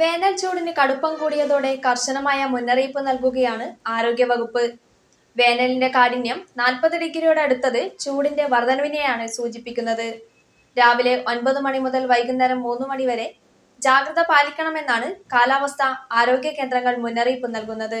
വേനൽ ചൂടിന് കടുപ്പം കൂടിയതോടെ കർശനമായ മുന്നറിയിപ്പ് നൽകുകയാണ് ആരോഗ്യവകുപ്പ്. വേനലിന്റെ കാഠിന്യം നാൽപ്പത് ഡിഗ്രിയോട് അടുത്തത് ചൂടിന്റെ വർധനവിനെയാണ് സൂചിപ്പിക്കുന്നത്. രാവിലെ ഒൻപത് മണി മുതൽ വൈകുന്നേരം മൂന്ന് മണി വരെ ജാഗ്രത പാലിക്കണമെന്നാണ് കാലാവസ്ഥ ആരോഗ്യ കേന്ദ്രങ്ങൾ മുന്നറിയിപ്പ് നൽകുന്നത്.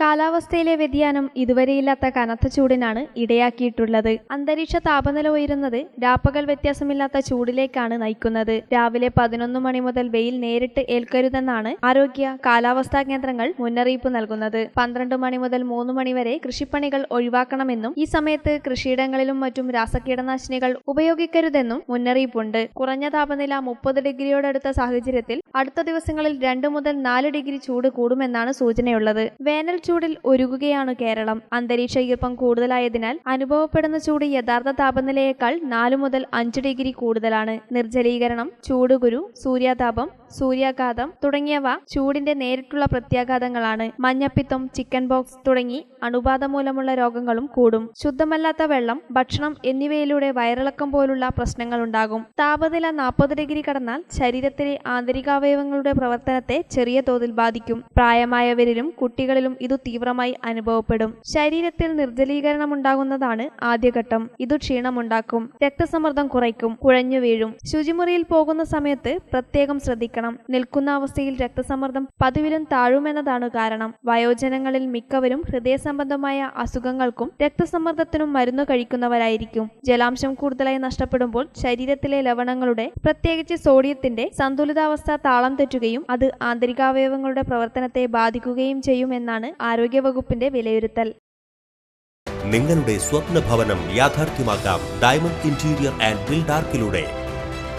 കാലാവസ്ഥയിലെ വ്യതിയാനം ഇതുവരെയില്ലാത്ത കനത്ത ചൂടിനാണ് ഇടയാക്കിയിട്ടുള്ളത്. അന്തരീക്ഷ താപനില ഉയരുന്നത് രാപ്പകൽ വ്യത്യാസമില്ലാത്ത ചൂടിലേക്കാണ് നയിക്കുന്നത്. രാവിലെ പതിനൊന്ന് മണി മുതൽ വെയിൽ നേരിട്ട് ഏൽക്കരുതെന്നാണ് ആരോഗ്യ കാലാവസ്ഥാ കേന്ദ്രങ്ങൾ മുന്നറിയിപ്പ് നൽകുന്നത്. പന്ത്രണ്ട് മണി മുതൽ മൂന്ന് മണി വരെ കൃഷിപ്പണികൾ ഒഴിവാക്കണമെന്നും ഈ സമയത്ത് കൃഷിയിടങ്ങളിലും മറ്റും രാസകീടനാശിനികൾ ഉപയോഗിക്കരുതെന്നും മുന്നറിയിപ്പുണ്ട്. കുറഞ്ഞ താപനില മുപ്പത് ഡിഗ്രിയോടടുത്ത സാഹചര്യത്തിൽ അടുത്ത ദിവസങ്ങളിൽ രണ്ടു മുതൽ നാല് ഡിഗ്രി ചൂട് കൂടുമെന്നാണ് സൂചനയുള്ളത്. വേനൽ ചൂടിൽ ഒരുങ്ങുകയാണ് കേരളം. അന്തരീക്ഷ ഈർപ്പം കൂടുതലായതിനാൽ അനുഭവപ്പെടുന്ന ചൂട് യഥാർത്ഥ താപനിലയേക്കാൾ നാല് മുതൽ അഞ്ച് ഡിഗ്രി കൂടുതലാണ്. നിർജലീകരണം ചൂടുകുരു സൂര്യാതാപം സൂര്യാഘാതം തുടങ്ങിയവ ചൂടിന്റെ നേരിട്ടുള്ള പ്രത്യാഘാതങ്ങളാണ്. മഞ്ഞപ്പിത്തം ചിക്കൻ ബോക്സ് തുടങ്ങി അണുബാധ മൂലമുള്ള രോഗങ്ങളും കൂടും. ശുദ്ധമല്ലാത്ത വെള്ളം ഭക്ഷണം എന്നിവയിലൂടെ വയറിളക്കം പോലുള്ള പ്രശ്നങ്ങൾ ഉണ്ടാകും. താപനില നാൽപ്പത് ഡിഗ്രി കടന്നാൽ ശരീരത്തിലെ ആന്തരികാവയവങ്ങളുടെ പ്രവർത്തനത്തെ ചെറിയ തോതിൽ ബാധിക്കും. പ്രായമായവരിലും കുട്ടികളിലും ഇത് തീവ്രമായി അനുഭവപ്പെടും. ശരീരത്തിൽ നിർജലീകരണം ഉണ്ടാകുന്നതാണ് ആദ്യഘട്ടം. ഇതു ക്ഷീണമുണ്ടാക്കും. രക്തസമ്മർദ്ദം കുറയ്ക്കും. കുഴഞ്ഞു വീഴും. ശുചിമുറിയിൽ പോകുന്ന സമയത്ത് പ്രത്യേകം ശ്രദ്ധിക്കണം. നിൽക്കുന്ന അവസ്ഥയിൽ രക്തസമ്മർദ്ദം പതിവിലും താഴുമെന്നതാണ് കാരണം. വയോജനങ്ങളിൽ മിക്കവരും ഹൃദയ സംബന്ധമായ അസുഖങ്ങൾക്കും രക്തസമ്മർദ്ദത്തിനും മരുന്ന് കഴിക്കുന്നവരായിരിക്കും. ജലാംശം കൂടുതലായി നഷ്ടപ്പെടുമ്പോൾ ശരീരത്തിലെ ലവണങ്ങളുടെ പ്രത്യേകിച്ച് സോഡിയത്തിന്റെ സന്തുലിതാവസ്ഥ താളം തെറ്റുകയും അത് ആന്തരികാവയവങ്ങളുടെ പ്രവർത്തനത്തെ ബാധിക്കുകയും ചെയ്യുമെന്നാണ് ആരോഗ്യവകുപ്പിന്റെ വിലയിരുത്തൽ. നിങ്ങളുടെ സ്വപ്ന ഭവനം യാഥാർത്ഥ്യമാക്കാം ഡയമണ്ട് ഇന്റീരിയർ ആൻഡ് ബിൽഡാർക്കിലൂടെ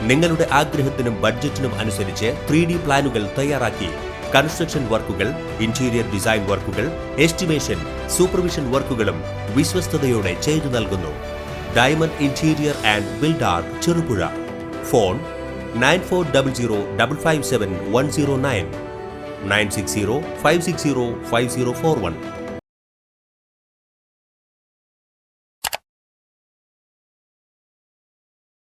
നിങ്ങളുടെ ആഗ്രഹത്തിനും ബഡ്ജറ്റിനും അനുസരിച്ച് ത്രീ ഡി പ്ലാനുകൾ തയ്യാറാക്കി. കൺസ്ട്രക്ഷൻ വർക്കുകൾ ഇന്റീരിയർ ഡിസൈൻ വർക്കുകൾ എസ്റ്റിമേഷൻ സൂപ്പർവിഷൻ വർക്കുകളും വിശ്വസ്തയോടെ ചെയ്തു നൽകുന്നു. Diamond interior and builder Cherupuzha. Phone nine four double zero double five seven one zero nine. Nine six zero five six zero five zero four one.